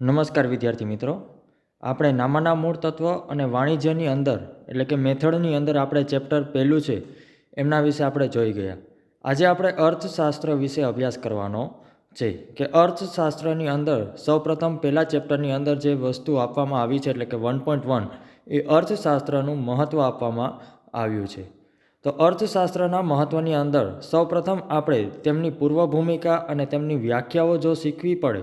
નમસ્કાર વિદ્યાર્થી મિત્રો. આપણે નામાના મૂળ તત્વ અને વાણિજ્યની અંદર, એટલે કે મેથડની અંદર આપણે ચેપ્ટર પહેલું છે, એમના વિશે આપણે જોઈ ગયા. આજે આપણે અર્થશાસ્ત્ર વિશે અભ્યાસ કરવાનો છે કે અર્થશાસ્ત્રની અંદર સૌપ્રથમ પહેલા ચેપ્ટરની અંદર જે વસ્તુ આપવામાં આવી છે, એટલે કે વન પોઈન્ટ વન, એ અર્થશાસ્ત્રનું મહત્ત્વ આપવામાં આવ્યું છે. તો અર્થશાસ્ત્રના મહત્ત્વની અંદર સૌપ્રથમ આપણે તેમની પૂર્વ ભૂમિકા અને તેમની વ્યાખ્યાઓ જો શીખવી પડે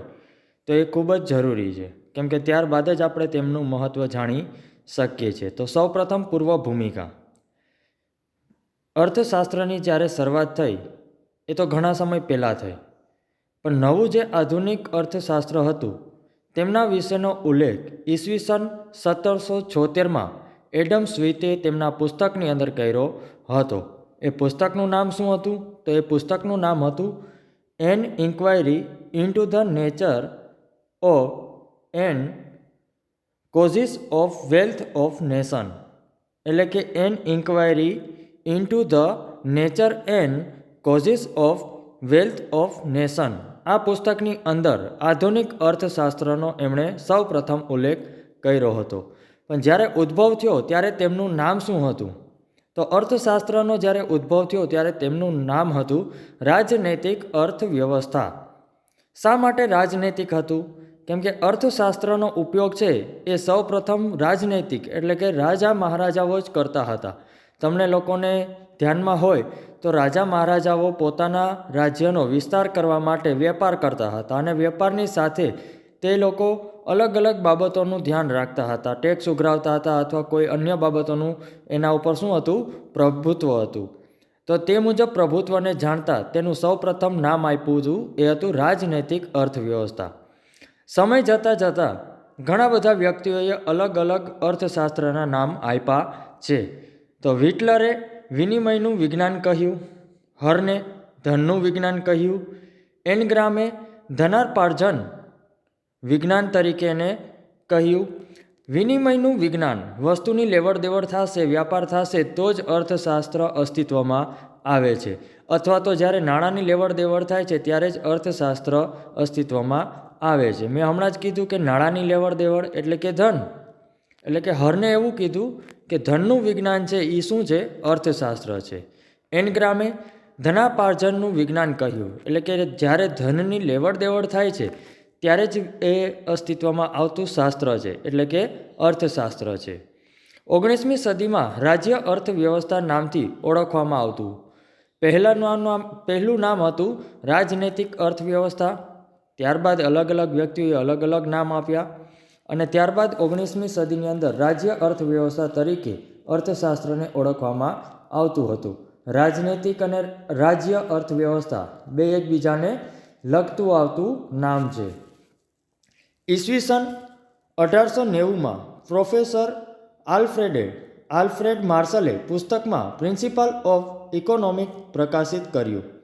તો એ ખૂબ જ જરૂરી છે. કેમ કે ત્યારબાદ જ આપણે તેમનું મહત્ત્વ જાણી શકીએ છીએ. તો સૌપ્રથમ પૂર્વ ભૂમિકા. અર્થશાસ્ત્રની જ્યારે શરૂઆત થઈ, એ તો ઘણા સમય પહેલાં થઈ. પણ નવું જે આધુનિક અર્થશાસ્ત્ર હતું, તેમના વિશેનો ઉલ્લેખ ઈસવીસન સત્તરસો છોતેરમાં એડમ સ્વીતે તેમના પુસ્તકની અંદર કર્યો હતો. એ પુસ્તકનું નામ શું હતું? તો એ પુસ્તકનું નામ હતું an inquiry into the nature of and causes of wealth of nation એટલે કે an inquiry into the nature and causes of wealth of nation આ પુસ્તકની અંદર આધુનિક અર્થશાસ્ત્રનો એમણે સૌ પ્રથમ ઉલ્લેખ કર્યો હતો. પણ જ્યારે ઉદ્ભવ થયો ત્યારે તેમનું નામ શું હતું? તો અર્થશાસ્ત્રનો જ્યારે ઉદ્ભવ થયો ત્યારે તેમનું નામ હતું રાજનૈતિક અર્થવ્યવસ્થા. શા માટે રાજનૈતિક હતું? કેમ કે અર્થશાસ્ત્રનો ઉપયોગ છે એ સૌ પ્રથમ રાજનૈતિક, એટલે કે રાજા મહારાજાઓ જ કરતા હતા. તમને લોકોને ધ્યાનમાં હોય તો રાજા મહારાજાઓ પોતાના રાજ્યનો વિસ્તાર કરવા માટે વેપાર કરતા હતા અને વેપારની સાથે તે લોકો અલગ અલગ બાબતોનું ધ્યાન રાખતા હતા. ટેક્સ ઉઘરાવતા હતા અથવા કોઈ અન્ય બાબતોનું એના ઉપર શું હતું? પ્રભુત્વ હતું. તો તે મુજબ પ્રભુત્વને જાણતા તેનું સૌપ્રથમ નામ આપ્યું હતું, એ હતું રાજનૈતિક અર્થવ્યવસ્થા. સમય જતાં જતાં ઘણા બધા વ્યક્તિઓએ અલગ અલગ અર્થશાસ્ત્રના નામ આપ્યા છે. તો વિટલરે વિનિમયનું વિજ્ઞાન કહ્યું, હરને ધનનું વિજ્ઞાન કહ્યું, એનગ્રામે ધનાર્પાર્જન વિજ્ઞાન તરીકે એને કહ્યું. વિનિમયનું વિજ્ઞાન વસ્તુની લેવડ દેવડ થશે, વ્યાપાર થશે, તો જ અર્થશાસ્ત્ર અસ્તિત્વમાં આવે છે. અથવા તો જ્યારે નાણાંની લેવડ દેવડ થાય છે, ત્યારે જ અર્થશાસ્ત્ર અસ્તિત્વમાં આવે છે. મેં હમણાં જ કીધું કે નાણાંની લેવડ દેવડ એટલે કે ધન. એટલે કે હરને એવું કીધું કે ધનનું વિજ્ઞાન છે એ શું છે? અર્થશાસ્ત્ર છે. એનગ્રામે ધનાપાર્જનનું વિજ્ઞાન કહ્યું. એટલે કે જ્યારે ધનની લેવડ દેવડ થાય છે, ત્યારે જ એ અસ્તિત્વમાં આવતું શાસ્ત્ર છે. એટલે કે અર્થશાસ્ત્ર છે. ઓગણીસમી સદીમાં રાજ્ય અર્થવ્યવસ્થા નામથી ઓળખવામાં આવતું. પહેલાંનું નામ પહેલું નામ હતું રાજનૈતિક અર્થવ્યવસ્થા. ત્યારબાદ અલગ અલગ વ્યક્તિઓએ અલગ અલગ નામ આપ્યા અને ત્યારબાદ ઓગણીસમી સદીની અંદર રાજ્ય અર્થવ્યવસ્થા તરીકે અર્થશાસ્ત્રને ઓળખવામાં આવતું હતું. રાજનૈતિક અને રાજ્ય અર્થવ્યવસ્થા બે એકબીજાને લગતું આવતું નામ છે. ઈસવીસન અઢારસો નેવુંમાં પ્રોફેસર આલ્ફ્રેડે આલ્ફ્રેડ માર્શલે પુસ્તકમાં પ્રિન્સિપલ ઓફ ઇકોનોમિક પ્રકાશિત કર્યું.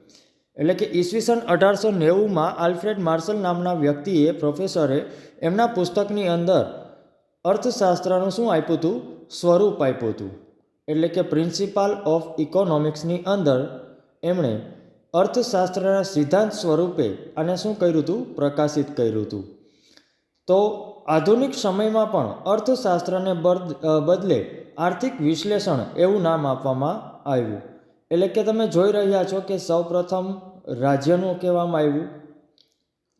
એટલે કે ઈસવીસન અઢારસો નેવુંમાં આલ્ફ્રેડ માર્શલ નામના વ્યક્તિએ પ્રોફેસરે એમના પુસ્તકની અંદર અર્થશાસ્ત્રનું શું આપ્યું હતું? સ્વરૂપ આપ્યું હતું. એટલે કે પ્રિન્સિપાલ ઓફ ઇકોનોમિક્સની અંદર એમણે અર્થશાસ્ત્રના સિદ્ધાંત સ્વરૂપે આને શું કર્યું હતું? પ્રકાશિત કર્યું હતું. તો આધુનિક સમયમાં પણ અર્થશાસ્ત્રને બદલે આર્થિક વિશ્લેષણ એવું નામ આપવામાં આવ્યું. એટલે કે તમે જોઈ રહ્યા છો કે સૌપ્રથમ રાજ્યનું કહેવામાં આવ્યું,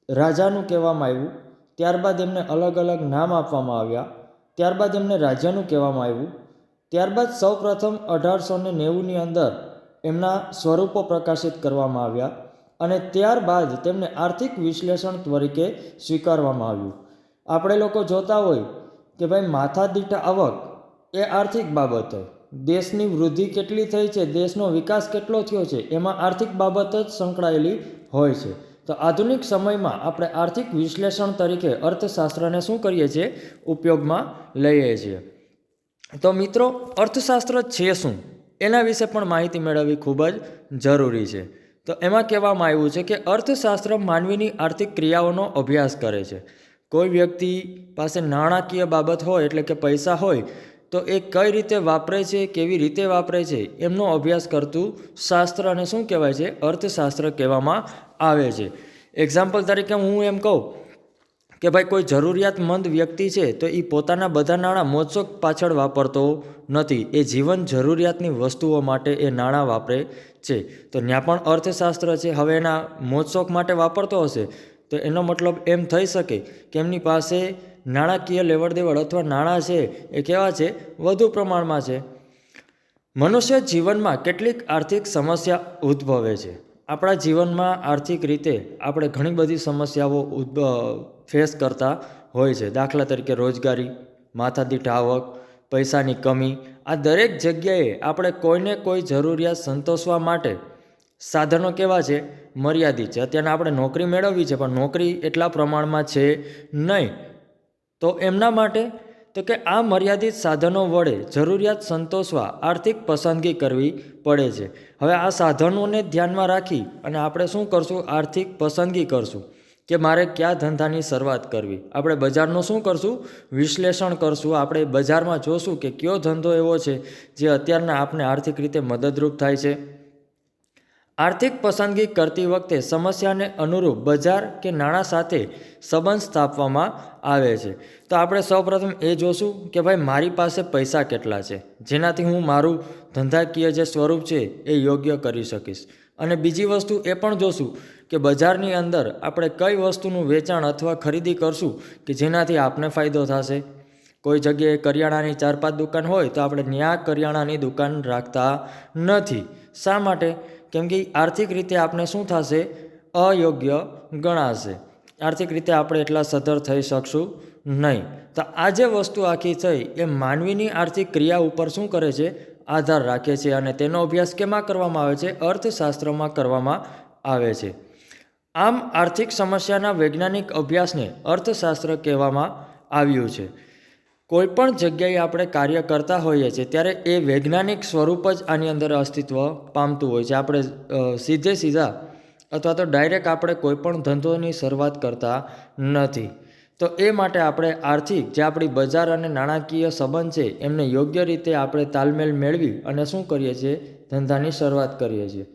રાજાનું કહેવામાં આવ્યું, ત્યારબાદ એમને અલગ અલગ નામ આપવામાં આવ્યા, ત્યારબાદ એમને રાજ્યનું કહેવામાં આવ્યું, ત્યારબાદ સૌપ્રથમ અઢારસો ને નેવુંની અંદર એમના સ્વરૂપો પ્રકાશિત કરવામાં આવ્યા અને ત્યારબાદ તેમને આર્થિક વિશ્લેષણ તરીકે સ્વીકારવામાં આવ્યું. આપણે લોકો જોતા હોય કે ભાઈ માથાદીઠ આવક એ આર્થિક બાબત હોય. દેશની વૃદ્ધિ કેટલી થઈ છે, દેશનો વિકાસ કેટલો થયો છે, એમાં આર્થિક બાબત જ સંકળાયેલી હોય છે. તો આધુનિક સમયમાં આપણે આર્થિક વિશ્લેષણ તરીકે અર્થશાસ્ત્રને શું કરીએ છીએ? ઉપયોગમાં લઈએ છીએ. તો મિત્રો, અર્થશાસ્ત્ર છે શું? એના વિશે પણ માહિતી મેળવવી ખૂબ જ જરૂરી છે. તો એમાં કહેવામાં આવ્યું છે કે અર્થશાસ્ત્ર માનવીની આર્થિક ક્રિયાઓનો અભ્યાસ કરે છે. કોઈ વ્યક્તિ પાસે નાણાકીય બાબત હોય એટલે કે પૈસા હોય તો એ કઈ રીતે વાપરે છે, કેવી રીતે વાપરે છે, એમનો અભ્યાસ કરતું શાસ્ત્ર અને શું કહેવાય છે, અર્થશાસ્ત્ર કહેવામાં આવે છે. એક્ઝામ્પલ તરીકે હું એમ કહું કે ભાઈ કોઈ જરૂરિયાતમંદ વ્યક્તિ છે, તો એ પોતાના બધા નાણાં મોજશોખ પાછળ વાપરતો નથી. એ જીવન જરૂરિયાતની વસ્તુઓ માટે એ નાણાં વાપરે છે. તો ત્યાં પણ અર્થશાસ્ત્ર છે, હવે એના મોજશોખ માટે વાપરતો હશે. તો એનો મતલબ એમ થઈ શકે કે એમની પાસે નાણાકીય લેવડ દેવડ અથવા નાણાં છે એ કેવા છે? વધુ પ્રમાણમાં છે. મનુષ્ય જીવનમાં કેટલીક આર્થિક સમસ્યા ઉદ્ભવે છે. આપણા જીવનમાં આર્થિક રીતે આપણે ઘણી બધી સમસ્યાઓ ફેસ કરતા હોય છે. દાખલા તરીકે રોજગારી, માથાદીઠ આવક, પૈસાની કમી. આ દરેક જગ્યાએ આપણે કોઈને કોઈ જરૂરિયાત સંતોષવા માટે સાધનો કેવા છે? મર્યાદિત છે. અત્યારે આપણે નોકરી મેળવવી છે, પણ નોકરી એટલા પ્રમાણમાં છે નહીં. તો એમના માટે, તો કે આ મર્યાદિત સાધનો વડે જરૂરિયાત સંતોષવા આર્થિક પસંદગી કરવી પડે છે. હવે આ સાધનોને ધ્યાનમાં રાખી અને આપણે શું કરશું? આર્થિક પસંદગી કરશું. કે મારે કયા ધંધાની શરૂઆત કરવી? આપણે બજારનું શું કરશું? વિશ્લેષણ કરશું. આપણે બજારમાં જોશું કે કયો ધંધો એવો છે, જે અત્યારના આપણે આર્થિક રીતે મદદરૂપ થાય છે. આર્થિક પસંદગી કરતી વખતે સમસ્યાને અનુરૂપ બજાર કે નાણાં સાથે સંબંધ સ્થાપવામાં આવે છે. તો આપણે સૌપ્રથમ એ જોશું કે ભાઈ મારી પાસે પૈસા કેટલા છે? જેનાથી હું મારું ધંધાકીય જે સ્વરૂપ છે એ યોગ્ય કરી શકીશ. અને બીજી વસ્તુ એ પણ જોશું કે બજારની અંદર આપણે કઈ વસ્તુનું વેચાણ અથવા ખરીદી કરશું કે જેનાથી આપને ફાયદો થશે? કોઈ જગ્યાએ કરિયાણાની ચાર પાંચ દુકાન હોય તો આપણે ન્યા કરિયાણાની દુકાન રાખતા નથી. શા માટે? કેમ કે આર્થિક રીતે આપણે શું થશે? અયોગ્ય ગણાશે. આર્થિક રીતે આપણે એટલા સદ્ધર થઈ શકશું નહીં. તો આ જે વસ્તુ આખી થઈ, એ માનવીની આર્થિક ક્રિયા ઉપર શું કરે છે? આધાર રાખે છે અને તેનો અભ્યાસ કેમાં કરવામાં આવે છે? અર્થશાસ્ત્રમાં કરવામાં આવે છે. આમ આર્થિક સમસ્યાના વૈજ્ઞાનિક અભ્યાસને અર્થશાસ્ત્ર કહેવામાં આવ્યું છે. કોઈ પણ જગ્યાએ આપણે કાર્ય કરતા હોઈએ છીએ, ત્યારે એ વૈજ્ઞાનિક સ્વરૂપ જ આની અંદર અસ્તિત્વ પામતું હોય છે. આપણે સીધે સીધા અથવા તો ડાયરેક્ટ આપણે કોઈ પણ ધંધોની શરૂઆત કરતા નથી. તો એ માટે આપણે આર્થિક જે આપણી બજાર અને નાણાકીય સંબંધ છે, એમને યોગ્ય રીતે આપણે તાલમેલ મેળવી અને શું કરીએ છીએ? ધંધાની શરૂઆત કરીએ છીએ.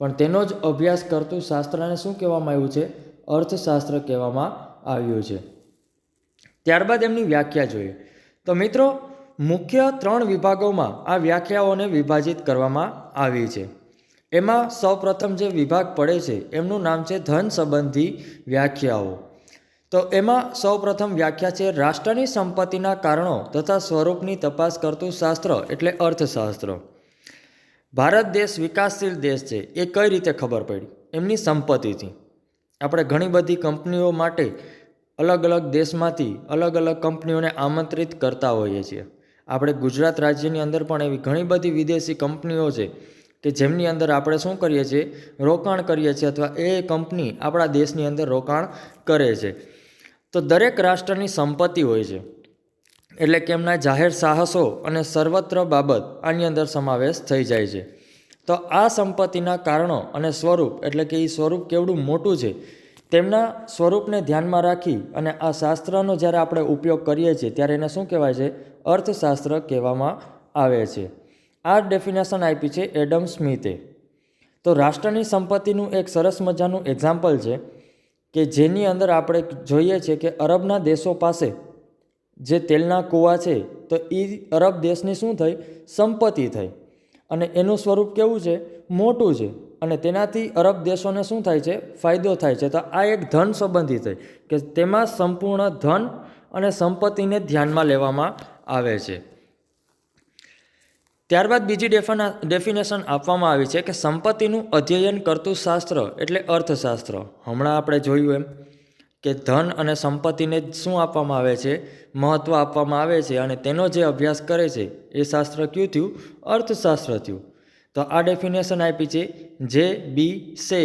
પણ તેનો જ અભ્યાસ કરતું શાસ્ત્રને શું કહેવામાં આવ્યું છે? અર્થશાસ્ત્ર કહેવામાં આવ્યું છે. ત્યારબાદ એમની વ્યાખ્યા જોઈએ. તો મિત્રો, મુખ્ય ત્રણ વિભાગોમાં આ વ્યાખ્યાઓને વિભાજિત કરવામાં આવી છે. એમાં સૌપ્રથમ જે વિભાગ પડે છે, એમનું નામ છે ધન સંબંધી વ્યાખ્યાઓ. તો એમાં સૌપ્રથમ વ્યાખ્યા છે, રાષ્ટ્રની સંપત્તિના કારણો તથા સ્વરૂપની તપાસ કરતું શાસ્ત્ર એટલે અર્થશાસ્ત્ર. ભારત દેશ વિકાસશીલ દેશ છે, એ કઈ રીતે ખબર પડી? એમની સંપત્તિથી. આપણે ઘણી બધી કંપનીઓ માટે અલગ અલગ દેશમાંથી અલગ અલગ કંપનીઓને આમંત્રિત કરતા હોઈએ છીએ. આપણે ગુજરાત રાજ્યની અંદર પણ એવી ઘણી બધી વિદેશી કંપનીઓ છે કે જેમની અંદર આપણે શું કરીએ છીએ? રોકાણ કરીએ છીએ અથવા એ કંપની આપણા દેશની અંદર રોકાણ કરે છે. તો દરેક રાષ્ટ્રની સંપત્તિ હોય છે. એટલે કે એમના જાહેર સાહસો અને સર્વત્ર બાબત આની અંદર સમાવેશ થઈ જાય છે. તો આ સંપત્તિના કારણો અને સ્વરૂપ, એટલે કે એ સ્વરૂપ કેવડું મોટું છે? તેમના સ્વરૂપને ધ્યાનમાં રાખી અને આ શાસ્ત્રનો જ્યારે આપણે ઉપયોગ કરીએ છીએ ત્યારે એને શું કહેવાય છે? અર્થશાસ્ત્ર કહેવામાં આવે છે. આ ડેફિનેશન આપી છે એડમ સ્મિથે. તો રાષ્ટ્રની સંપત્તિનું એક સરસ મજાનું એક્ઝામ્પલ છે કે જેની અંદર આપણે જોઈએ છીએ કે અરબના દેશો પાસે જે તેલના કૂવા છે, તો એ અરબ દેશની શું થઈ? સંપત્તિ થઈ. અને એનું સ્વરૂપ કેવું છે? મોટું છે. અને તેનાથી અરબ દેશોને શું થાય છે? ફાયદો થાય છે. તો આ એક ધન સંબંધી થઈ કે તેમાં સંપૂર્ણ ધન અને સંપત્તિને ધ્યાનમાં લેવામાં આવે છે. ત્યારબાદ બીજી ડેફના, ડેફિનેશન આપવામાં આવી છે કે સંપત્તિનું અધ્યયન કરતું શાસ્ત્ર એટલે અર્થશાસ્ત્ર. હમણાં આપણે જોયું એમ કે ધન અને સંપત્તિને શું આપવામાં આવે છે? મહત્ત્વ આપવામાં આવે છે અને તેનો જે અભ્યાસ કરે છે એ શાસ્ત્ર કયું થયું? અર્થશાસ્ત્ર થયું. તો આ ડેફિનેશન આપી છે જે બી સે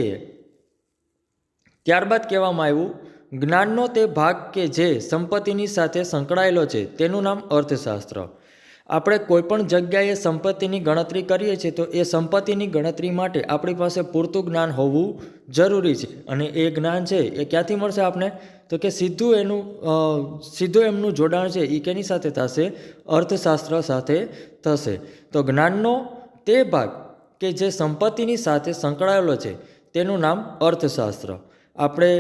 ત્યારબાદ કહેવામાં આવ્યું, જ્ઞાનનો તે ભાગ કે જે સંપત્તિની સાથે સંકળાયેલો છે, તેનું નામ અર્થશાસ્ત્ર. આપણે કોઈપણ જગ્યાએ સંપત્તિની ગણતરી કરીએ છીએ, તો એ સંપત્તિની ગણતરી માટે આપણી પાસે પૂરતું જ્ઞાન હોવું જરૂરી છે. અને એ જ્ઞાન છે, એ ક્યાંથી મળશે આપણે તો કે સીધું એનું સીધું એમનું જોડાણ છે એ કેની સાથે થશે? અર્થશાસ્ત્ર સાથે થશે. તો જ્ઞાનનો તે ભાગ કે જે સંપત્તિની સાથે સંકળાયેલો છે, તેનું નામ અર્થશાસ્ત્ર. આપણે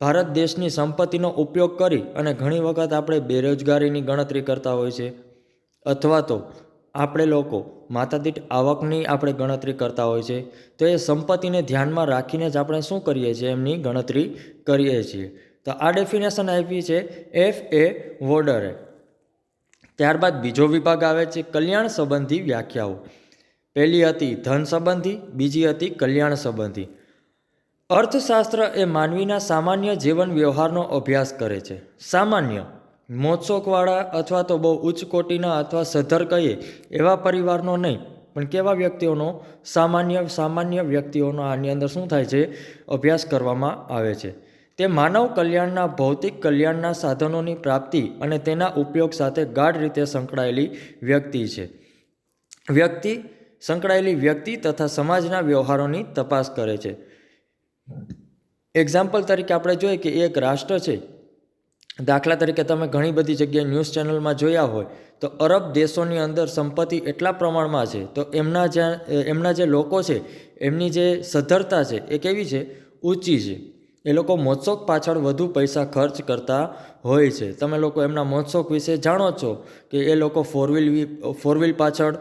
ભારત દેશની સંપત્તિનો ઉપયોગ કરી અને ઘણી વખત આપણે બેરોજગારીની ગણતરી કરતા હોય છે, અથવા તો આપણે લોકો માથાદીઠ આવકની આપણે ગણતરી કરતા હોય છે, તો એ સંપત્તિને ધ્યાનમાં રાખીને જ આપણે શું કરીએ છીએ, એમની ગણતરી કરીએ છીએ. તો આ ડેફિનેશન આપી છે એફ એ વોર્ડરે ત્યારબાદ બીજો વિભાગ આવે છે, કલ્યાણ સંબંધી વ્યાખ્યાઓ. પહેલી હતી ધન સંબંધી, બીજી હતી કલ્યાણ સંબંધી. અર્થશાસ્ત્ર એ માનવીના સામાન્ય જીવન વ્યવહારનો અભ્યાસ કરે છે. સામાન્ય મોત્સોકવાળા અથવા તો બહુ ઉચ્ચ કોટીના અથવા સધર કહીએ એવા પરિવારનો નહીં, પણ કેવા વ્યક્તિઓનો? સામાન્ય સામાન્ય વ્યક્તિઓનો આની અંદર શું થાય છે? અભ્યાસ કરવામાં આવે છે. તે માનવ કલ્યાણના, ભૌતિક કલ્યાણના સાધનોની પ્રાપ્તિ અને તેના ઉપયોગ સાથે ગાઢ રીતે સંકળાયેલી વ્યક્તિ છે. વ્યક્તિ સંકળાયેલી વ્યક્તિ તથા સમાજના વ્યવહારોની તપાસ કરે છે. એક્ઝામ્પલ તરીકે આપણે જોઈએ કે એક રાષ્ટ્ર છે. દાખલા તરીકે તમે ઘણી બધી જગ્યાએ ન્યૂઝ ચેનલમાં જોયા હોય, તો અરબ દેશોની અંદર સંપત્તિ એટલા પ્રમાણમાં છે, તો એમના જ્યાં એમના જે લોકો છે, એમની જે સદ્ધરતા છે, એ કેવી છે? ઊંચી છે. એ લોકો મોત્સોક પાછળ વધુ પૈસા ખર્ચ કરતા હોય છે. તમે લોકો એમના મોત્સોક વિશે જાણો છો કે એ લોકો ફોર વ્હીલ ફોર વ્હીલ પાછળ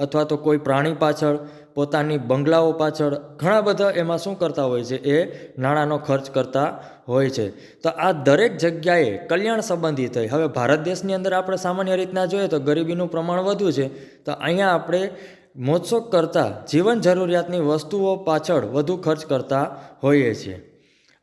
અથવા તો કોઈ પ્રાણી પાછળ, પોતાની બંગલાઓ પાછળ, ઘણા બધા એમાં શું કરતા હોય છે? એ નાણાંનો ખર્ચ કરતા હોય છે. તો આ દરેક જગ્યાએ કલ્યાણ સંબંધી થઈ. હવે ભારત દેશની અંદર આપણે સામાન્ય રીતના જોઈએ તો ગરીબીનું પ્રમાણ વધુ છે. તો અહીંયા આપણે મોત્સોક કરતાં જીવન જરૂરિયાતની વસ્તુઓ પાછળ વધુ ખર્ચ કરતા હોઈએ છીએ.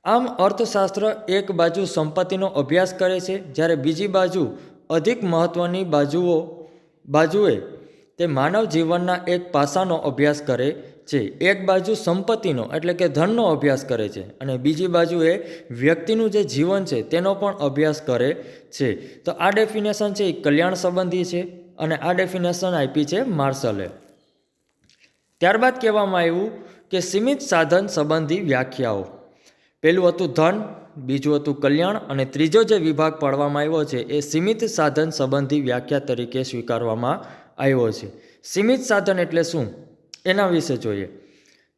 આમ અર્થશાસ્ત્ર એક બાજુ સંપત્તિનો અભ્યાસ કરે છે, જ્યારે બીજી બાજુ અધિક મહત્ત્વની બાજુઓ, બાજુએ તે માનવ જીવનના એક પાસાનો અભ્યાસ કરે છે. એક બાજુ સંપત્તિનો, એટલે કે ધનનો અભ્યાસ કરે છે અને બીજી બાજુ એ વ્યક્તિનું જે જીવન છે તેનો પણ અભ્યાસ કરે છે. તો આ ડેફિનેશન છે એ કલ્યાણ સંબંધી છે અને આ ડેફિનેશન આપી છે માર્શલે. ત્યારબાદ કહેવામાં આવ્યું કે સીમિત સાધન સંબંધી વ્યાખ્યાઓ. પહેલું હતું ધન, બીજું હતું કલ્યાણ અને ત્રીજો જે વિભાગ પાડવામાં આવ્યો છે એ સીમિત સાધન સંબંધી વ્યાખ્યા તરીકે સ્વીકારવામાં આવ્યો છે. સીમિત સાધન એટલે શું? એના વિશે જોઈએ.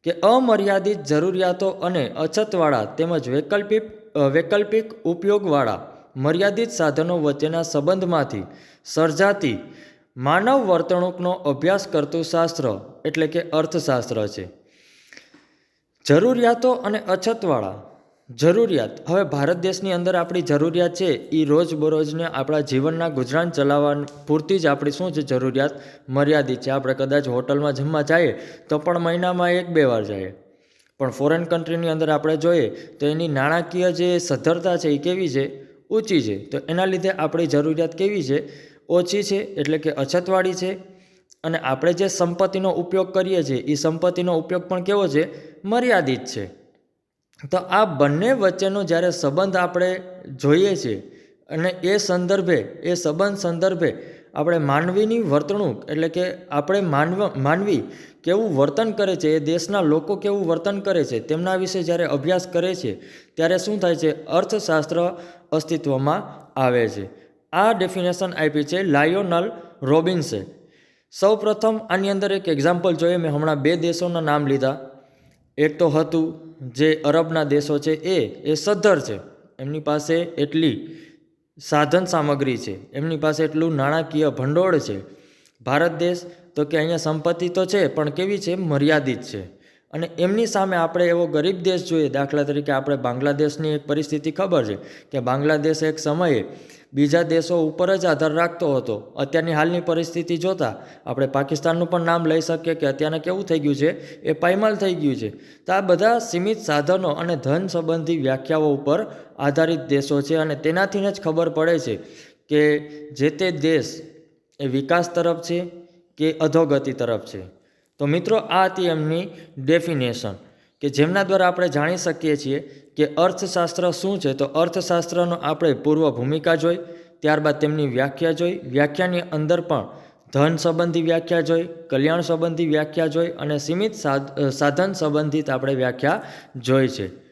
કે અમર્યાદિત જરૂરિયાતો અને અછતવાળા તેમજ વૈકલ્પિક વૈકલ્પિક ઉપયોગવાળા મર્યાદિત સાધનો વચ્ચેના સંબંધમાંથી સર્જાતી માનવ વર્તણૂકનો અભ્યાસ કરતું શાસ્ત્ર એટલે કે અર્થશાસ્ત્ર છે. જરૂરિયાતો અને અછતવાળા જરૂરિયાત. હવે ભારત દેશની અંદર આપણી જરૂરિયાત છે એ રોજબરોજને આપણા જીવનના ગુજરાન ચલાવવા પૂરતી જ આપણી શું છે જરૂરિયાત? મર્યાદિત છે. આપણે કદાચ હોટલમાં જમવા જઈએ તો પણ મહિનામાં એક બે વાર જઈએ. પણ ફોરેન કન્ટ્રીની અંદર આપણે જોઈએ તો એની નાણાકીય જે સદ્ધરતા છે એ કેવી છે? ઊંચી છે. તો એના લીધે આપણી જરૂરિયાત કેવી છે? ઓછી છે, એટલે કે અછતવાળી છે. અને આપણે જે સંપત્તિનો ઉપયોગ કરીએ છીએ, એ સંપત્તિનો ઉપયોગ પણ કેવો છે? મર્યાદિત છે. તો આ બંને વચ્ચેનો જ્યારે સંબંધ આપણે જોઈએ છીએ અને એ સંદર્ભે, એ સંબંધ સંદર્ભે આપણે માનવીની વર્તણૂક એટલે કે આપણે માનવ, માનવી કેવું વર્તન કરે છે, એ દેશના લોકો કેવું વર્તન કરે છે, તેમના વિશે જ્યારે અભ્યાસ કરે છે, ત્યારે શું થાય છે, અર્થશાસ્ત્ર અસ્તિત્વમાં આવે છે. આ ડેફિનેશન આપી છે લાયોનલ રોબિન્સે સૌ પ્રથમ આની અંદર એક એક્ઝામ્પલ જોઈએ, મેં હમણાં બે દેશોના નામ લીધા. એક તો હતું, જે અરબના દેશો છે એ એ સદ્ધર છે. એમની પાસે એટલી સાધન સામગ્રી છે. એમની પાસે એટલું નાણાકીય ભંડોળ છે. ભારત દેશ, તો કે અહીંયા સંપત્તિ તો છે, પણ કેવી છે? મર્યાદિત છે. અને એમની સામે આપણે એવો ગરીબ દેશ જોઈએ, દાખલા તરીકે આપણે બાંગ્લાદેશની એક પરિસ્થિતિ ખબર છે, કે બાંગ્લાદેશ એક સમયે બીજા દેશો ઉપર જ આધાર રાખતો હતો. અત્યારની હાલની પરિસ્થિતિ જોતાં આપણે પાકિસ્તાનનું પણ નામ લઈ શકીએ કે અત્યારે કેવું થઈ ગયું છે? એ પાયમાલ થઈ ગયું છે. તો આ બધા સીમિત સાધનો અને ધન સંબંધી વ્યાખ્યાઓ ઉપર આધારિત દેશો છે અને તેનાથી જ ખબર પડે છે કે જે તે દેશ એ વિકાસ તરફ છે કે અધોગતિ તરફ છે. તો મિત્રો આ હતી એમની ડેફિનેશન કે જેમના દ્વારા આપણે જાણી શકીએ છીએ કે અર્થશાસ્ત્ર શું છે? તો અર્થશાસ્ત્રનો આપણે પૂર્વ ભૂમિકા જોઈ, ત્યારબાદ તેમની વ્યાખ્યા જોઈ. વ્યાખ્યાની અંદર પણ ધન સંબંધી વ્યાખ્યા જોઈ, કલ્યાણ સંબંધી વ્યાખ્યા જોઈ અને સીમિત સાધન સંબંધિત આપણે વ્યાખ્યા જોઈ છે.